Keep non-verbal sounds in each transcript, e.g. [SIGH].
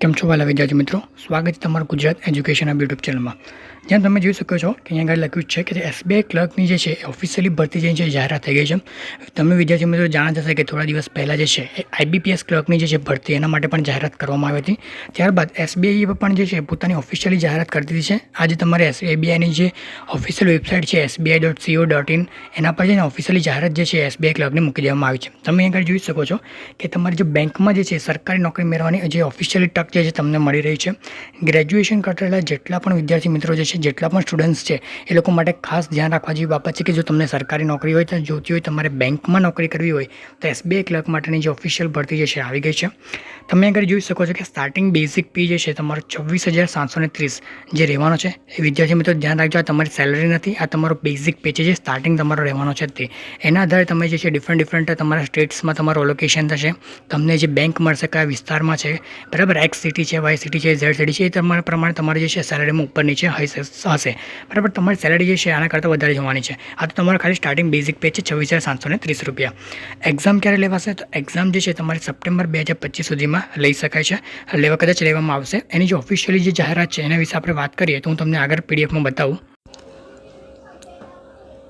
કેમ છો વાલા વિદ્યાર્થી મિત્રો? સ્વાગત છે તમારું ગુજરાત એજ્યુકેશન અબ યુટ્યુબ ચેનલમાં. જ્યાં તમે જોઈ શકો છો કે અહીંયા આગળ લખ્યું છે કે એસબીઆઈ ક્લર્કની જે છે ઓફિશિયલી ભરતી જે છે જાહેરાત થઈ ગઈ છે. તમે વિદ્યાર્થી મિત્રો જાણ જશે કે થોડા દિવસ પહેલાં જે છે, એ આઈબીપીએસ ક્લર્કની જે છે ભરતી એના માટે પણ જાહેરાત કરવામાં આવી હતી. ત્યારબાદ એસબીઆઈ પણ જે છે પોતાની ઓફિશિયલી જાહેરાત કરી દીધી છે. આજે તમારે એસબીઆઈની જે ઓફિશિયલ વેબસાઇટ છે, SBI dot co dot in, એના પર ને ઓફિશિયલી જાહેરાત જે છે એસબીઆઈ ક્લર્કની મૂકી દેવામાં આવી છે. તમે આગળ જોઈ શકો છો કે તમારી જે બેંકમાં જે છે સરકારી નોકરી મેળવવાની જે ઓફિશિયલી તક જે છે તમને મળી રહી છે. ગ્રેજ્યુએશન કરેલા જેટલા પણ વિદ્યાર્થી મિત્રો જે છે, જેટલા પણ સ્ટુડન્ટ્સ છે, એ લોકો માટે ખાસ ધ્યાન રાખવા જેવી બાબત છે કે જો તમને સરકારી નોકરી હોય, તો જોતી હોય, તમારે બેંકમાં નોકરી કરવી હોય, તો એસબીઆઈ ક્લર્ક માટેની જે ઓફિશિયલ ભરતી જે છે આવી ગઈ છે. તમે આગળ જોઈ શકો છો કે સ્ટાર્ટિંગ બેઝિક પી જે છે, તમારો છવ્વીસ હજાર સાતસો ને ત્રીસ જે રહેવાનો છે, એ વિદ્યાર્થી મિત્રો ધ્યાન રાખજો, આ તમારી સેલરી નથી, આ તમારો બેઝિક પે છે, જે સ્ટાર્ટિંગ તમારો રહેવાનો છે તે. એના આધારે તમે જે છે ડિફરન્ટ ડિફરન્ટ તમારા સ્ટેટ્સમાં તમારું લોકેશન થશે, તમને જે બેંક મળશે, કયા વિસ્તારમાં છે, બરાબર? એક્સ સિટી છે વાય સિટી છે ઝેડ સિટી છે, એ તમારા પ્રમાણે તમારે જે છે સેલેરીમાં ઉપર નીચે હશે. બરાબર? તમારી સેલેરી જે છે, આના કરતાં વધારે જવાની છે. આ તો તમારો ખાલી સ્ટાર્ટિંગ બેઝિક પે છે, છવ્વીસ હજાર સાતસો ને ત્રીસ રૂપિયા. એક્ઝામ ક્યારે લેવાશે? તો એક્ઝામ જે છે, તમારે સપ્ટેમ્બર બે હજાર પચીસ સુધીમાં લઈ શકાય છે. લેવા કદાચ લેવામાં આવશે. એની જે ઓફિશિયલી જે જાહેરાત છે, એના વિશે આપણે વાત કરીએ, તો હું તમને આગળ પીડીએફમાં બતાવું.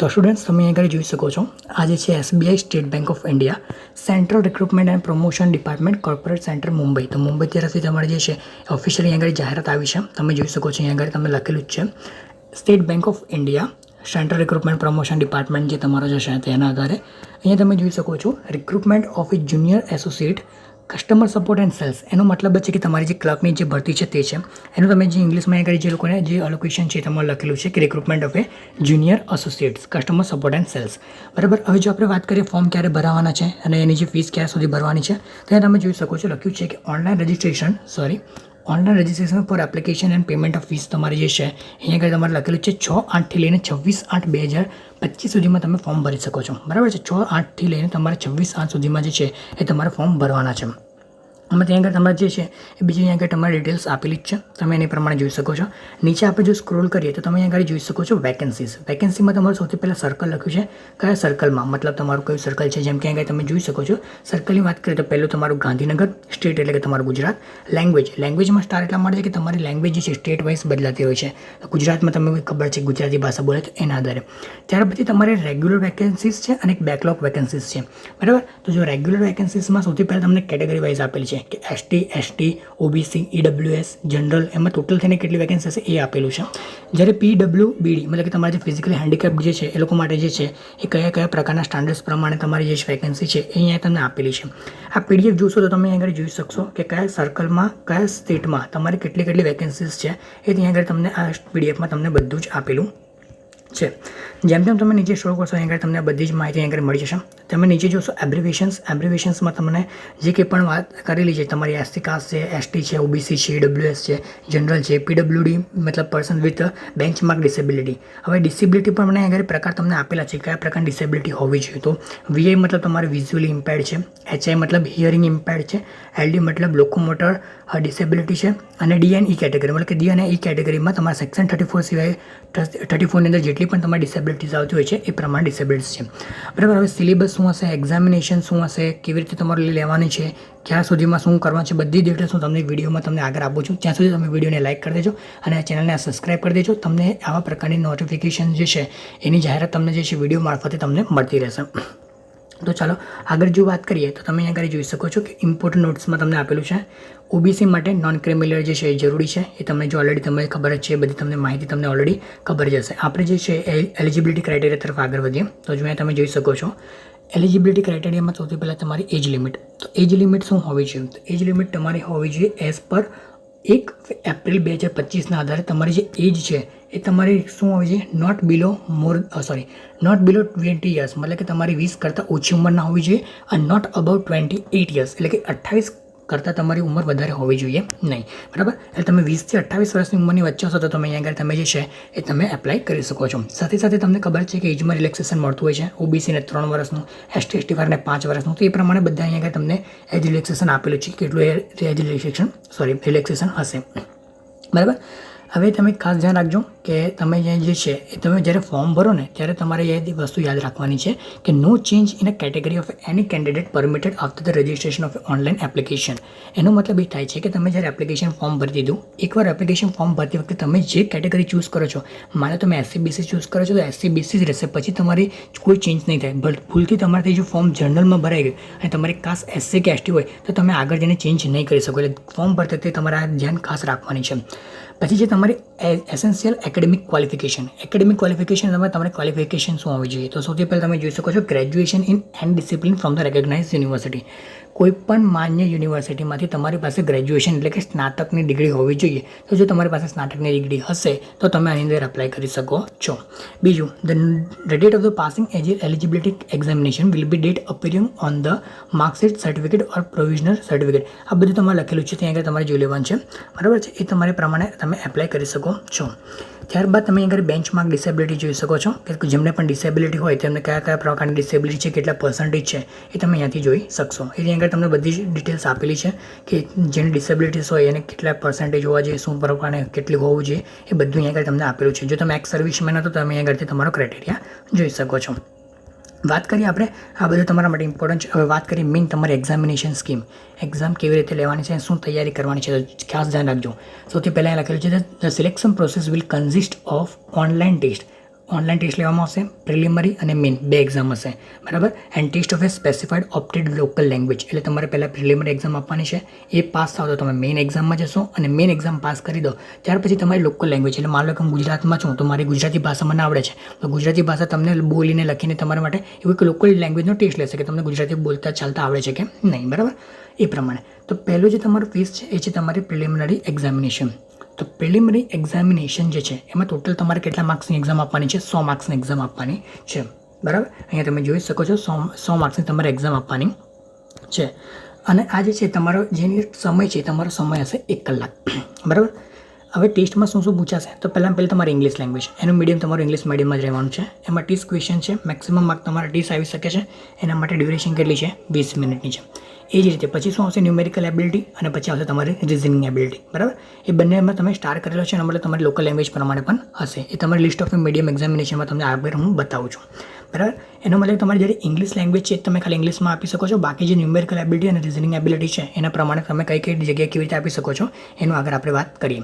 તો સ્ટુડન્ટ્સ તમે આગળ જોઈ શકો છો. આજે છે SBI State Bank of India central recruitment and promotion department corporate centre Mumbai તો મુંબઈ તરફથી તમારે જે છે ઓફિશિયલી આગળ જાહેરાત આવી છે. તમે જોઈ શકો છો, અહીંયા આગળ તમે લખેલું જ છે. State Bank of India central recruitment promotion department જે તમારો જે છે તેના આધારે. અહીંયા તમે જોઈ શકો છો recruitment of junior associate customer support and sales એનો મતલબ છે કે તમારી જે ક્લર્કની જે ભરતી છે તે છે. એનું તમે જે ઇંગ્લિશમાં આગળ જે લોકોને જે અલોકેશન છે તમારે લખેલું છે કે recruitment of a junior associates customer support and sales બરાબર? હવે જો આપણે વાત કરીએ ફોર્મ ક્યારે ભરાવાના છે અને એની જે ફીસ ક્યાં સુધી ભરવાની છે ત્યાં તમે જોઈ શકો છો લખ્યું છે કે online registration sorry online registration for application and payment of fees તમારી જે છે, અહીંયા આગળ તમારે લખેલું છે છ આઠથી લઈને છવ્વીસ આઠ બે હજાર પચીસ સુધીમાં તમે ફોર્મ ભરી શકો છો. બરાબર છે? છ આઠથી લઈને તમારે છવ્વીસ આઠ સુધીમાં જે છે, એ તમારે ફોર્મ ભરવાના છે. આમાં ત્યાં આગળ તમારે જે છે એ બીજી અહીંયા આગળ તમારી ડિટેલ્સ આપેલી જ છે. તમે એની પ્રમાણે જોઈ શકો છો. નીચે આપણે જો સ્ક્રોલ કરીએ તો તમે અહીંયા આગળ જોઈ શકો છો વેકેન્સીઝ વેકેન્સીમાં તમારું સૌથી પહેલાં સર્કલ લખ્યું છે. કયા સર્કલમાં મતલબ તમારું કયું સર્કલ છે? જેમ કે અહીંયા તમે જોઈ શકો છો. સર્કલની વાત કરીએ તો પહેલું તમારું ગાંધીનગર સ્ટેટ એટલે કે તમારું ગુજરાત. લેંગ્વેજ લેંગ્વેજમાં સ્ટાર એટલા માટે કે તમારી લેંગ્વેજ જે છે સ્ટેટ વાઇઝ બદલાતી હોય છે. ગુજરાતમાં તમને ખબર છે ગુજરાતી ભાષા બોલે તો એના આધારે. ત્યાર પછી તમારે રેગ્યુલર વેકેન્સીસ છે અને એક બેકલોગ વેકેન્સીસ છે. બરાબર? તો જો રેગ્યુલર વેકેન્સીસમાં સૌથી પહેલાં તમને કેટેગરી વાઇઝ આપેલી છે. છે કે ST ST OBC EWS general એમાં ટોટલ થઈને કેટલી વેકેન્સી હશે એ આપેલું છે. જ્યારે પીડબ્લ્યુ બીડી મતલબ કે તમારા જે ફિઝિકલી હેન્ડીકેપ જે છે, એ લોકો માટે જે છે, એ કયા કયા પ્રકારના સ્ટાન્ડર્ડ્સ પ્રમાણે તમારી જે વેકેન્સી છે, એ અહીંયા તમને આપેલી છે. આ પીડીએફ જોશો તો તમે આગળ જોઈ શકશો કે કયા સર્કલમાં કયા સ્ટેટમાં તમારી કેટલી કેટલી વેકેન્સીસ છે, એ ત્યાં આગળ તમને આ પીડીએફમાં તમને બધું જ આપેલું છે. જેમ જેમ તમે નીચે શો કરશો અહીં આગળ તમને બધી જ માહિતી અહીંયા મળી જશે. તમે નીચે જોશો એબ્રિવેશન્સ એબ્રિવેશન્સમાં તમને જે કંઈ પણ વાત કરેલી છે, તમારી એસટી કાસ્ટ છે એસટી છે ઓબીસી છે ડબ્લ્યુએસ છે જનરલ છે પીડબ્લ્યુડી મતલબ પર્સન વિથ બેન્ચમાર્ક ડિસેબિલિટી હવે ડિસેબિલિટી પણ મને આગળ પ્રકાર તમને આપેલા છે, કયા પ્રકારની ડિસેબિલિટી હોવી જોઈએ. તો વીઆઈ મતલબ તમારે વિઝ્યુઅલી ઇમ્પેર્ડ છે એચઆઈ મતલબ હિયરિંગ ઇમ્પેર્ડ છે એલડી મતલબ લોકોમોટર ડિસેબિલિટી છે, અને ડીએન ઈ કેટેગરી મતલબ કે ડી અને ઈ કેટેગરીમાં તમારા સેક્શન થર્ટી ફોર સિવાય થર્ટી ફોરની અંદર જેટલી પણ તમારી ડિસેબિલિટીઝ આવતી હોય છે, એ પ્રમાણે ડિસેબિલિટીઝ છે. બરાબર, હવે સિલેબસ શું હશે એક્ઝામિનેશન શું હશે, કેવી રીતે તમારે લેવાની છે, ક્યાં સુધીમાં શું કરવાનું છે, બધી ડિટેલ્સ હું તમને વિડીયોમાં તમને આગળ આપું છું. ત્યાં સુધી તમે વિડીયોને લાઇક કરી દેજો અને આ ચેનલને સબસ્ક્રાઈબ કરી દેજો. તમને આવા પ્રકારની નોટિફિકેશન જે છે, એની જાહેરાત તમને જે છે વીડિયો મારફતે તમને મળતી રહેશે. તો ચાલો, આગળ જો વાત કરીએ, તો તમે આગળ જોઈ શકો છો કે ઇમ્પોર્ટન્ટ નોટ્સમાં તમને આપેલું છે. ઓબીસી માટે નોન ક્રિમિનલ જે છે એ જરૂરી છે. એ તમને જો ઓલરેડી તમને ખબર જ છે બધી તમને માહિતી તમને ઓલરેડી ખબર જ હશે. આપણે જે છે એલિજિબિલિટી ક્રાઇટેરિયા તરફ આગળ વધીએ. તો જો અહીંયા તમે જોઈ શકો છો એલિજિબિલિટી ક્રાઇટેરિયામાં સૌથી પહેલાં તમારી એજ લિમિટ તો એજ લિમિટ શું હોવી જોઈએ? તો એજ લિમિટ તમારી હોવી જોઈએ એઝ પર એક એપ્રિલ બે હજાર પચીસના આધારે તમારી જે એજ છે, એ તમારી શું હોવી જોઈએ? Not below more sorry not below twenty years મતલબ કે તમારી વીસ કરતાં ઓછી ઉંમરના હોવી જોઈએ અને not about twenty eight years એટલે કે અઠ્ઠાવીસ કરતાં તમારી ઉંમર વધારે હોવી જોઈએ નહીં. બરાબર? એટલે તમે વીસથી અઠ્ઠાવીસ વર્ષની ઉંમરની વચ્ચે હશો તો તમે અહીંયા આગળ તમે જે છે એ તમે એપ્લાય કરી શકો છો. સાથે સાથે તમને ખબર છે કે એજમાં રિલેક્સેશન મળતું હોય છે. ઓબીસીને ત્રણ વર્ષનું એસટી એસટી વાળાને પાંચ વર્ષનું. તો એ પ્રમાણે બધા અહીંયા આગળ તમને એજ રિલેક્સેશન આપેલું છે કેટલું એજ રિલેક્સેશન સોરી રિલેક્સેશન હશે. બરાબર? હવે તમે ખાસ ધ્યાન રાખજો કે તમે જે જે છે, એ તમે જ્યારે ફોર્મ ભરો ને, ત્યારે તમારે એ વસ્તુ યાદ રાખવાની છે કે no change in a category of any candidate permitted after the registration of online application એનો મતલબ એ થાય છે કે તમે જ્યારે એપ્લિકેશન ફોર્મ ભરી દીધું, એકવાર એપ્લિકેશન ફોર્મ ભરતી વખતે તમે જે કેટેગરી ચૂઝ કરો છો, માને તમે એસસીબીસી ચૂઝ કરો છો, તો એસસીબીસી જ રહેશે. પછી તમારી કોઈ ચેન્જ નહીં થાય. બટ ભૂલથી તમારાથી જો ફોર્મ જનરલમાં ભરાઈ ગયું અને તમારી ખાસ એસસી કે એસટી હોય, તો તમે આગળ જઈને ચેન્જ નહીં કરી શકો. એટલે ફોર્મ ભરતી તમારે આ ધ્યાન ખાસ રાખવાની છે. પછી જે તમારી essential academic qualification academic qualification તમે તમારે ક્વોલિફિકેશન શું હોવી જોઈએ? તો સૌથી પહેલાં તમે જોઈ શકો છો graduation in and discipline from the recognise university કોઈ પણ માન્ય યુનિવર્સિટીમાંથી તમારી પાસે ગ્રેજ્યુએશન એટલે કે સ્નાતકની ડિગ્રી હોવી જોઈએ. તો જો તમારી પાસે સ્નાતકની ડિગ્રી હશે, તો તમે આની અંદર અપ્લાય કરી શકો છો. બીજું the date of the passing age eligibility examination will be date appearing on the marksheet certificate or provisional certificate આ બધું તમારે લખેલું છે, ત્યાં આગળ તમારે જોઈ લેવાનું છે. બરાબર છે? એ તમારે પ્રમાણે તમે એપ્લાય કરી શકો છો. ત્યારબાદ તમે આગળ બેન્ચમાર્ક ડિસેબિલિટી જોઈ શકો છો. કે જેમને પણ ડિસેબિલિટી હોય, તેમને કયા કયા પ્રકારની ડિસેબિલિટી છે, કેટલા પર્સન્ટેજ છે, એ તમે અહીંયાથી જોઈ શકશો. એની આગળ તમને બધી જ ડિટેલ્સ આપેલી છે કે જેની ડિસેબિલિટીસ હોય, એને કેટલા પર્સન્ટેજ હોવા જોઈએ, શું પ્રકારે કેટલી હોવું જોઈએ, એ બધું અહીંયા આગળ તમને આપેલું છે. જો તમે એક્સ સર્વિસમેન હતો, તો તમે અહીંયા તમારો ક્રાઇટેરિયા જોઈ શકો છો. વાત કરીએ આપણે, આ બધું તમારા માટે ઇમ્પોર્ટન્ટ છે. હવે વાત કરીએ મેઇન તમારી એક્ઝામિનેશન સ્કીમ એક્ઝામ કેવી રીતે લેવાની છે શું તૈયારી કરવાની છે, તો ખાસ ધ્યાન રાખજો. સૌથી પહેલાં લખેલું છે the selection process will consist of online test online test લેવામાં આવશે પ્રિલિમરી અને મેઇન બે એક્ઝામ હશે, બરાબર? And test of a specified opted local language એટલે તમારે પહેલાં પ્રિલિમરી એક્ઝામ આપવાની છે, એ પાસ થાવ તો તમે મેઇન એક્ઝામમાં જશો અને મેઇન એક્ઝામ પાસ કરી દો. ત્યાર પછી તમારી લોકલ લેંગ્વેજ એટલે માનો કે હું ગુજરાતમાં છું, તો મારી ગુજરાતી ભાષા મને આવડે છે. તો ગુજરાતી ભાષા તમને બોલીને લખીને તમારા માટે એવું એક લોકલ લેંગ્વેજનો ટેસ્ટ લેશે કે તમને ગુજરાતી બોલતા ચાલતા આવડે છે કે નહીં, બરાબર? એ પ્રમાણે. તો પહેલું જે તમારું ફીસ છે, એ છે તમારી પ્રિલિમિનરી એક્ઝામિનેશન તો પ્રિલિમરી એક્ઝામિનેશન જે છે, એમાં ટોટલ તમારે કેટલા માર્ક્સની એક્ઝામ આપવાની છે? સો માર્ક્સની એક્ઝામ આપવાની છે. બરાબર? અહીંયા તમે જોઈ શકો છો, સો સો માર્ક્સની તમારે એક્ઝામ આપવાની છે. અને આ જે છે, તમારો જેની સમય છે, તમારો સમય હશે એક કલાક. [CLEARS THROAT] બરાબર? હવે ટેસ્ટમાં શું શું પૂછાશે? તો પહેલાં પહેલાં તમારી ઇંગ્લિશ લેંગ્વેજ એનું મીડિયમ તમારું ઇંગ્લિશ મીડિયમમાં જ રહેવાનું છે. એમાં ટીસ ક્વેશ્ચન છે. મેક્સિમમ માર્ક તમારા ટીસ આવી શકે છે. એના માટે ડ્યુરેશન કેટલી છે? વીસ મિનિટની છે. એ જ રીતે પછી શું આવશે ન્યુમેરિકલ એબિલિટી અને પછી આવશે તમારી રિઝનિંગ એબિલિટી બરાબર? એ બંનેમાં તમે સ્ટાર કરેલો છે એના મતલબ તમારી લોકલ લેંગ્વેજ પ્રમાણે પણ હશે. એ તમારી લિસ્ટ ઓફ મીડિયમ એક્ઝામિનેશનમાં તમને આગળ હું બતાવું છું, બરાબર? એનો મતલબ તમારી જ્યારે ઇંગ્લિશ લેંગ્વેજ છે તમે ખાલી ઇંગ્લિશમાં આપી શકો છો. બાકી જે ન્યુમેરિકલ એબિલિટી અને રિઝનિંગ એબિલિટી છે એના પ્રમાણે તમે કઈ કઈ જગ્યાએ કેવી રીતે આપી શકો છો એનું આગળ આપણે વાત કરીએ.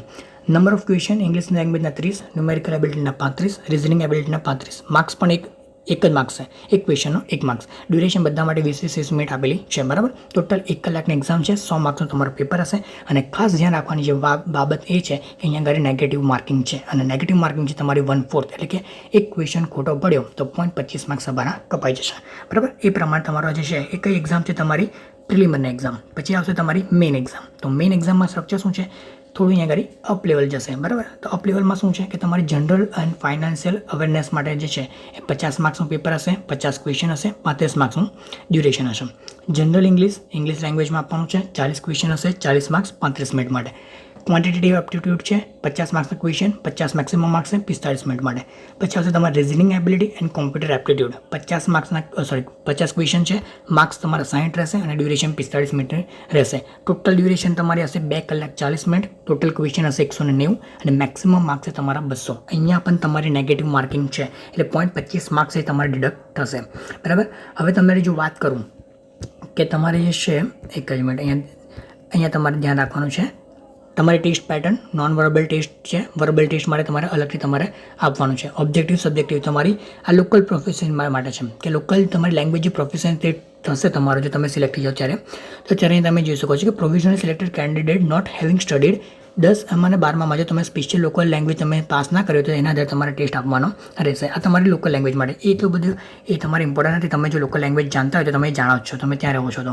નંબર ઓફ ક્વેશ્ચન ઇંગ્લિશ લેંગ્વેજના ત્રીસ ન્યુમેરિકલ એબિલિટીના પાંત્રીસ રિઝનિંગ એબિલિટીના પાંત્રીસ. માર્ક્સ પણ એક એક જ માર્ક્સ છે. એક ક્વેશ્ચનનો એક માર્ક્સ ડ્યુરેશન બધા માટે વીસ વીસ વીસ મિનિટ આપેલી છે, બરાબર? ટોટલ એક કલાકની એક્ઝામ છે, સો માર્ક્સનું તમારું પેપર હશે. અને ખાસ ધ્યાન રાખવાની જે બાબત એ છે કે અહીંયા આગળ નેગેટિવ માર્કિંગ છે. અને નેગેટિવ માર્કિંગ છે તમારી વન ફોર્થ એટલે કે એક ક્વેશ્ચન ખોટો પડ્યો, તો પોઈન્ટ પચીસ માર્ક્સ તમારા કપાઈ જશે. બરાબર? એ પ્રમાણે તમારો જે છે, એ કઈ એક્ઝામ છે તમારી? પ્રિલિમરની એક્ઝામ પછી આવશે તમારી મેઇન એક્ઝામ તો મેઇન એક્ઝામમાં સ્ટ્રક્ચર શું છે? થોડું અહીંયા આગળ અપ લેવલ જશે બરાબર? તો અપ લેવલમાં શું છે કે તમારી જનરલ એન્ડ ફાઇનાન્શિયલ અવેરનેસ માટે જે છે, એ પચાસ માર્ક્સનું પેપર હશે, પચાસ ક્વેશ્ચન હશે, પાંત્રીસ માર્ક્સનું ડ્યુરેશન હશે. જનરલ ઇંગ્લિશ ઇંગ્લિશ લેંગ્વેજમાં આપવાનું છે, ચાલીસ ક્વેશ્ચન હશે, ચાલીસ માર્ક્સ પાંત્રીસ મિનિટ માટે. ક્વોન્ટિટેટિવ એપ્ટિટ્યૂડ છે, પચાસ માર્ક્સનું ક્વેશ્ચન પચાસ મેક્સિમમ માર્ક્સ છે, પિસ્તાળીસ મિનિટ માટે. પછી આવશે તમારે reasoning ability and computer aptitude પચાસ માર્ક્સના સોરી પચાસ ક્વેશ્ચન છે માર્ક્સ તમારા સાઠ રહેશે અને ડ્યુરેશન પિસ્તાળીસ મિનિટ રહેશે. ટોટલ ડ્યુરેશન તમારી હશે બે કલાક ચાલીસ મિનિટ ટોટલ ક્વેશ્ચન હશે એકસો ને નેવું અને મેક્સિમમ માર્ક્સ છે તમારા બસો. અહીંયા પણ તમારી નેગેટિવ માર્કિંગ છે, એટલે પોઈન્ટ પચીસ માર્ક્સ એ તમારે ડિડક્ટ થશે. બરાબર? હવે તમારી જો વાત કરું કે તમારે જે છે, એક જ મિનિટ અહીંયા અહીંયા તમારે ધ્યાન રાખવાનું છે. તમારી test pattern non verbal test છે. વર્બલ ટેસ્ટ માટે તમારે અલગથી તમારે આપવાનું છે. ઓબ્જેક્ટિવ સબ્જેક્ટિવ તમારી આ લોકલ પ્રોફેશન માટે છે. કે લોકલ તમારી લેંગ્વેજ પ્રોફેશન તે થશે તમારો જો તમે સિલેક્ટ થઈ જાઓ ત્યારે. તો ત્યારે અહીં તમે જોઈ શકો છો કે provisional selected candidate not having studied દસ અને બારમાં જો તમે સ્પેશિયલ લોકલ લેંગ્વેજ તમે પાસ ના કર્યો તો એના આધારે તમારે ટેસ્ટ આપવાનો રહેશે. આ તમારી લોકલ લેંગ્વેજ માટે. એ એટલું બધું, એ તમારે ઇમ્પોર્ટન્ટ નથી. તમે જો લોકલ લેંગ્વેજ જાણતા હોય તો તમે જાણો જ છો. તમે ત્યાં રહો છો તો.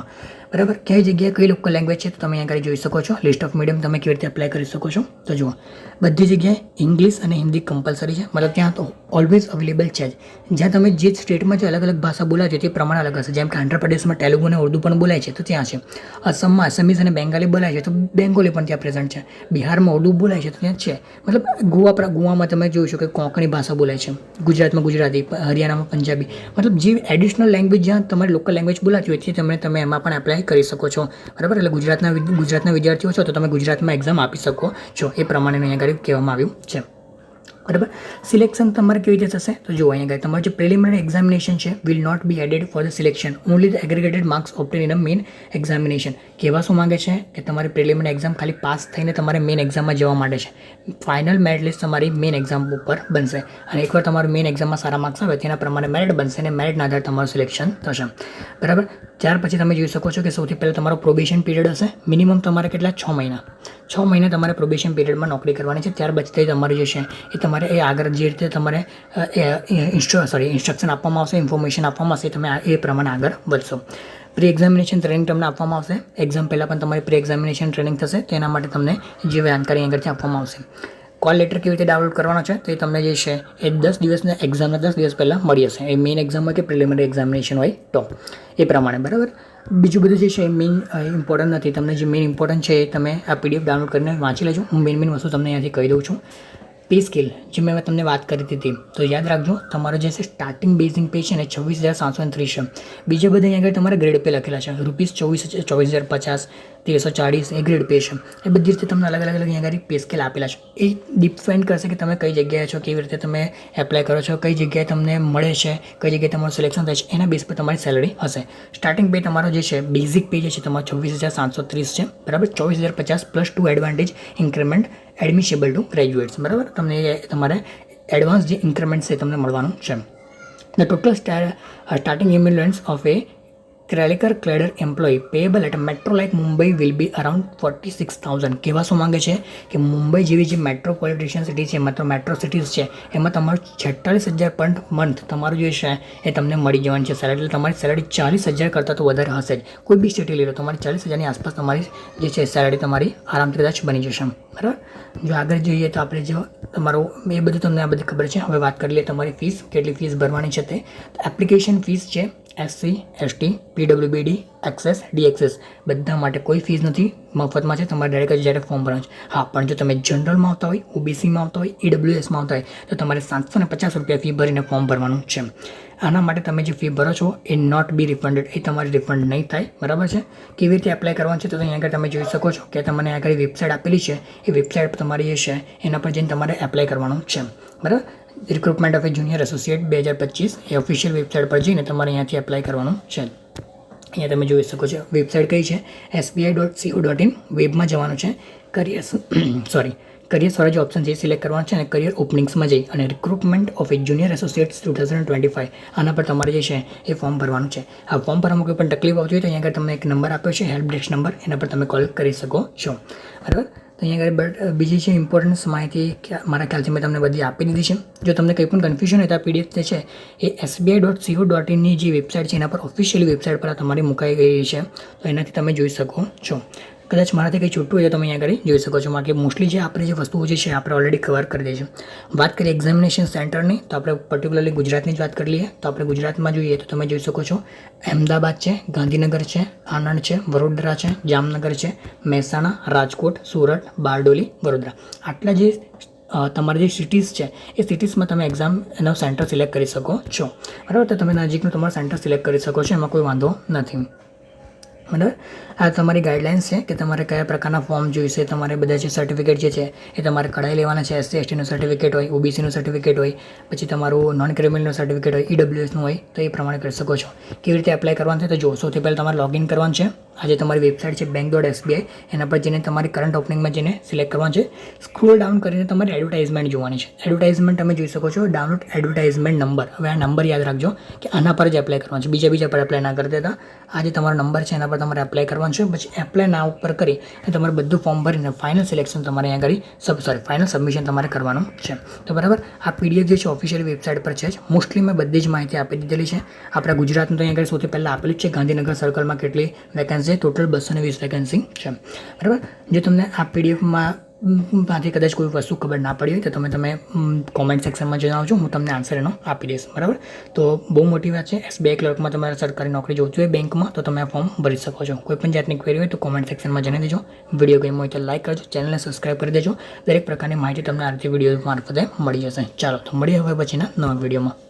બરાબર? કઈ જગ્યાએ કઈ લોકલ લેંગ્વેજ છે તો તમે અહીંયા આગળ જોઈ શકો છો. લિસ્ટ ઓફ મીડિયમ તમે કેવી રીતે એપ્લાય કરી શકો છો? તો જુઓ. બધી જગ્યાએ ઇંગ્લિશ અને હિન્દી કમ્પલસરી છે. મતલબ ત્યાં તો ઓલવેઝ અવેલેબલ છે જ. જ્યાં તમે જે સ્ટેટમાં જે અલગ અલગ ભાષા બોલાય છે, તે પ્રમાણે અલગ હશે. જેમ કે આંધ્રપ્રદેશમાં તેલુગુ અને ઉર્દુ પણ બોલાય છે, તો ત્યાં છે. અસમમાં અસમીઝ અને બેંગાલી બોલાય છે, તો બેંગોલી પણ ત્યાં પ્રેઝન્ટ છે. બિહારમાં ઉર્દુ બોલાય છે, તો ત્યાં છે. મતલબ ગોવા ગોવામાં તમે જોઈ શકો કે કોંકણી ભાષા બોલાય છે. ગુજરાતમાં ગુજરાતી હરિયાણામાં પંજાબી. મતલબ જે એડિશનલ લેંગ્વેજ જ્યાં તમારી લોકલ લેંગ્વેજ બોલાતી હોય તે તમે તમે એમાં પણ એપ્લાય કરી શકો છો. બરાબર? એટલે ગુજરાતના ગુજરાતના વિદ્યાર્થીઓ છો, તો તમે ગુજરાતમાં એક્ઝામ આપી શકો છો. એ પ્રમાણે અહીંયા આગળ કહેવામાં આવ્યું છે. બરાબર? સિલેક્શન તમારે કેવી રીતે થશે? તો જુઓ અહીંયા તમારું જે પ્રિલિમિનરી એક્ઝામિનેશન છે will not be added for the selection only the aggregated marks obtain in a main examination કહેવા શું માંગે છે? કે તમારી પ્રિલિમિનરી એક્ઝામ ખાલી પાસ થઈને તમારે મેઇન એક્ઝામમાં જવા માટે છે. ફાઇનલ મેરિટ લિસ્ટ તમારી મેઇન એક્ઝામ ઉપર બનશે. અને એકવાર તમારું મેઇન એક્ઝામમાં સારા માર્ક્સ આવે, તેના પ્રમાણે મેરિટ બનશે અને મેરિટના આધારે તમારું સિલેક્શન થશે. બરાબર? ત્યાર પછી તમે જોઈ શકો છો કે સૌથી પહેલાં તમારો પ્રોબેશન પીરિયડ હશે. મિનિમમ તમારે કેટલા? છ મહિના. છ મહિના તમારે પ્રોબેશન પીરિયડમાં નોકરી કરવાની છે. ત્યાર પછી તમારે જે છે, એ તમારે એ આગળ જે રીતે તમારે ઇન્સ્ટ્ર સોરી ઇન્સ્ટ્રક્શન આપવામાં આવશે ઇન્ફોર્મેશન આપવામાં આવશે તમે એ પ્રમાણે આગળ વધશો. પ્રી એક્ઝામિનેશન ટ્રેનિંગ તમને આપવામાં આવશે. એક્ઝામ પહેલાં પણ તમારી પ્રી એક્ઝામિનેશન ટ્રેનિંગ થશે. તેના માટે તમને જે જાણકારી આગળથી આપવામાં આવશે. કોલ લેટર કેવી રીતે ડાઉનલોડ કરવાનો છે તે તમને જે છે એ દસ દિવસના એક્ઝામના દસ દિવસ પહેલાં મળી જશે. એ મેઇન એક્ઝામ હોય કે પ્રિલિમિનરી એક્ઝામિનેશન હોય તો. એ પ્રમાણે, બરાબર? બીજું બધું જે છે એ મેઇન ઇમ્પોર્ટન્ટ નથી. તમને જે મેઇન ઇમ્પોર્ટન્ટ છે એ તમે આ પીડીએફ ડાઉનલોડ કરીને વાંચી લેજો. હું મેઇન મેઇન વસ્તુ તમને અહીંયાથી કહી દઉં છું. પે સ્કેલ જે મેં તમને વાત કરી હતી તો યાદ રાખજો, તમારો જે છે સ્ટાર્ટિંગ બેઝિંગ પે છે ને છવ્વીસ હજાર સાતસો ને ત્રીસ છે. બીજા બધા અહીંયા આગળ તમારે ગ્રેડ પે લખેલા છે. રૂપીસ ચોવીસ ચોવીસ હજાર પચાસ, તેરસો ચાળીસ એ ગ્રેડ પે છે. એ બધી રીતે તમને અલગ અલગ અલગ અહીંયા આગળ પે સ્કેલ આપેલા છે. એ ડિપેન્ડ કરશે કે તમે કઈ જગ્યાએ છો, કેવી રીતે તમે એપ્લાય કરો છો, કઈ જગ્યાએ તમને મળે છે, કઈ જગ્યાએ તમારું સિલેક્શન થાય છે, એના બેઝ પર તમારી સેલરી હશે. સ્ટાર્ટિંગ પે તમારો જે છે બેઝિક પે જે છે, તમારો છવ્વીસ હજાર સાતસો ત્રીસ છે. બરાબર? ચોવીસ હજાર પચાસ plus two advantage increment admissible to graduates બરાબર? તમને તમારે એડવાન્સ જે ઇન્ક્રીમેન્ટ એ તમને મળવાનું છે. The total starting emoluments of a clerical cadre employee payable at metro like Mumbai will be around forty six thousand કહેવા શું માંગે છે? કે મુંબઈ જેવી જે મેટ્રોપોલિટિશન સિટી છે, માત્ર મેટ્રો સિટીઝ છે, એમાં તમારું છેતાલીસ હજાર પર મંથ તમારું જે છે, એ તમને મળી જવાનું છે સેલેરી એટલે તમારી સેલેરી ચાલીસ હજાર કરતાં તો વધારે હશે જ. કોઈ બી સિટી લઈ લો, તમારી ચાલીસ હજારની આસપાસ તમારી જે છે સેલેરી તમારી આરામથી કદાચ બની જશે બરાબર? જો આગળ જોઈએ તો આપણે જો તમારું, એ બધું તમને આ બધી ખબર છે. હવે વાત કરી લઈએ તમારી ફીસ કેટલી ફીસ ભરવાની છે તે. એપ્લિકેશન ફીસ છે SC ST PWBD XS DXS બધા માટે કોઈ ફીસ નથી. મફતમાં છે, તમારે ડાયરેક્ટ જ્યારે ફોર્મ ભરવાનું છે. હા, પણ જો તમે જનરલમાં આવતા હોય ઓબીસીમાં આવતા હોય ઈડબ્લ્યુએસમાં આવતા હોય, તો તમારે સાતસો ને પચાસ રૂપિયા ફી ભરીને ફોર્મ ભરવાનું છે. આના માટે તમે જે ફી ભરો છો, એ નોટ બી રિફંડેડ એ તમારી રિફંડ નહીં થાય. બરાબર છે? કેવી રીતે એપ્લાય કરવાનું છે, તો અહીંયા આગળ તમે જોઈ શકો છો કે તમને આગળ વેબસાઇટ આપેલી છે. એ વેબસાઇટ તમારી જે છે, એના પર જઈને તમારે એપ્લાય કરવાનું છે. બરાબર? Recruitment of a junior associate બે હજાર પચીસ એ ઓફિશિયલ વેબસાઇટ પર જઈને તમારે અહીંયાથી એપ્લાય કરવાનું છે. અહીંયા તમે જોઈ શકો છો વેબસાઇટ કઈ છે? SBI dot co dot in વેબમાં જવાનું છે. કરિયર સોરી કરિયર સ્વરાજ ઓપ્શન છે સિલેક્ટ કરવાનું છે અને કરિયર ઓપનિંગ્સમાં જઈ અને recruitment of a junior associates two thousand twenty five આના પર તમારે જે છે એ ફોર્મ ભરવાનું છે. આ ફોર્મ ભરવામાં કોઈ પણ તકલીફ આવતી હોય તો અહીંયા આગળ તમને એક નંબર આપ્યો છે હેલ્પ ડેસ્ક નંબર એના પર તમે કોલ કરી શકો છો. બરાબર? તો અહીંયા આગળ બટ બીજી છે ઇમ્પોર્ટન્સ માહિતી મારા ખ્યાલથી મેં તમને બધી આપી દીધી છે. જો તમને કંઈ પણ કન્ફ્યુઝન હોય તો આ પીડીએફ જે છે, એ એસબીઆઈ ડોટ સીઓ ડોટ ઇનની જે વેબસાઇટ છે, એના પર ઓફિશિયલી વેબસાઇટ પર તમારી મુકાઈ ગઈ છે. તો એનાથી તમે જોઈ શકો છો. કદાચ મારાથી કંઈ છૂટું હોય તો તમે અહીંયા આગળ જોઈ શકો છો. બાકી મોસ્ટલી જે આપણે જે વસ્તુઓ જે છે, આપણે ઓલરેડી કવર કરી દઈએ છીએ. વાત કરીએ એક્ઝામિનેશન સેન્ટરની તો આપણે પર્ટિક્યુલરલી ગુજરાતની જ વાત કરી લઈએ. તો આપણે ગુજરાતમાં જોઈએ તો તમે જોઈ શકો છો, અમદાવાદ છે, ગાંધીનગર છે, આણંદ છે, વડોદરા છે, જામનગર છે, મહેસાણા, રાજકોટ, સુરત, બારડોલી, વડોદરા. આટલા જે તમારી જે સિટીઝ છે, એ સિટીઝમાં તમે એક્ઝામ એનો સેન્ટર સિલેક્ટ કરી શકો છો. બરાબર? તો તમે નજીકનું તમારું સેન્ટર સિલેક્ટ કરી શકો છો, એમાં કોઈ વાંધો નથી. બરાબર? આ તમારી ગાઈડલાઇન્સ છે કે તમારે કયા પ્રકારના ફોર્મ જોઈશે, તમારે બધા જે સર્ટિફિકેટ જે છે, એ તમારે કઢાઈ લેવાના છે. એસસી એસટીનું સર્ટિફિકેટ હોય ઓબીસીનું સર્ટિફિકેટ હોય, પછી તમારું નોન ક્રિમિનલનું સર્ટિફિકેટ હોય ઈડબ્લ્યુએસનું હોય, તો એ પ્રમાણે કરી શકો છો. કેવી રીતે એપ્લાય કરવાનું છે તો જો, સૌથી પહેલાં તમારે લોગિન કરવાનું છે. આજે તમારી વેબસાઇટ છે બેંક ડોટ એસબીઆઈ એના પર જઈને તમારી કરંટ ઓપનિંગમાં જઈને સિલેક્ટ કરવાનું છે. સ્ક્રોલ ડાઉન કરીને તમારે એડવર્ટાઇઝમેન્ટ જોવાની છે. એડવર્ટાઇઝમેન્ટ તમે જોઈ શકો છો ડાઉનલોડ એડવર્ટાઇઝમેન્ટ નંબર હવે આ નંબર યાદ રાખજો કે આના પર જ એપ્લાય કરવાનું છે. બીજા બીજા પર એપ્લાય ના કરી દેતા. આ જે તમારો નંબર છે એના પર તમારે એપ્લાય કરવાનું છે. પછી એપ્લાય ના ઉપર કરી અને તમારે બધું ફોર્મ ભરીને ફાઇનલ સિલેક્શન તમારે અહીંયા આગળ સબ સોરી ફાઇનલ સબમિશન તમારે કરવાનું છે. તો બરાબર, આ પીડીએફ જે છે ઓફિશિયલ વેબસાઇટ પર છે જ. મોસ્ટલી મેં બધી જ માહિતી આપી દીધેલી છે. આપણા ગુજરાતનું તો અહીંયા આગળ સૌથી પહેલાં આપેલું જ છે. ગાંધીનગર સર્કલમાં કેટલી વેકેન્સી ટોટલ બસો વીસ વેકેન્સી છે. બરાબર? જો તમને આ પીડીએફમાં માંથી કદાચ કોઈ વસ્તુ ખબર ના પડી હોય તો તમે તમે કોમેન્ટ સેક્શનમાં જણાવજો, હું તમને આન્સર એનો આપી દઈશ, બરાબર? તો બહુ મોટી વાત છે એસબીઆઈ ક્લર્કમાં તમારે સરકારી નોકરી જોઈતી હોય બેંકમાં, તો તમે આ ફોર્મ ભરી શકો છો. કોઈ પણ જાતની ક્વેરી હોય તો કોમેન્ટ સેક્શનમાં જણાવી દેજો. વીડિયો ગેમ હોય તો લાઇક કરજો ચેનલને સબસ્ક્રાઈબ કરી દેજો. દરેક પ્રકારની માહિતી તમને આ રીતે વીડિયો મારફતે મળી જશે. ચાલો, તો મળીએ હવે પછીના નવા વિડીયોમાં.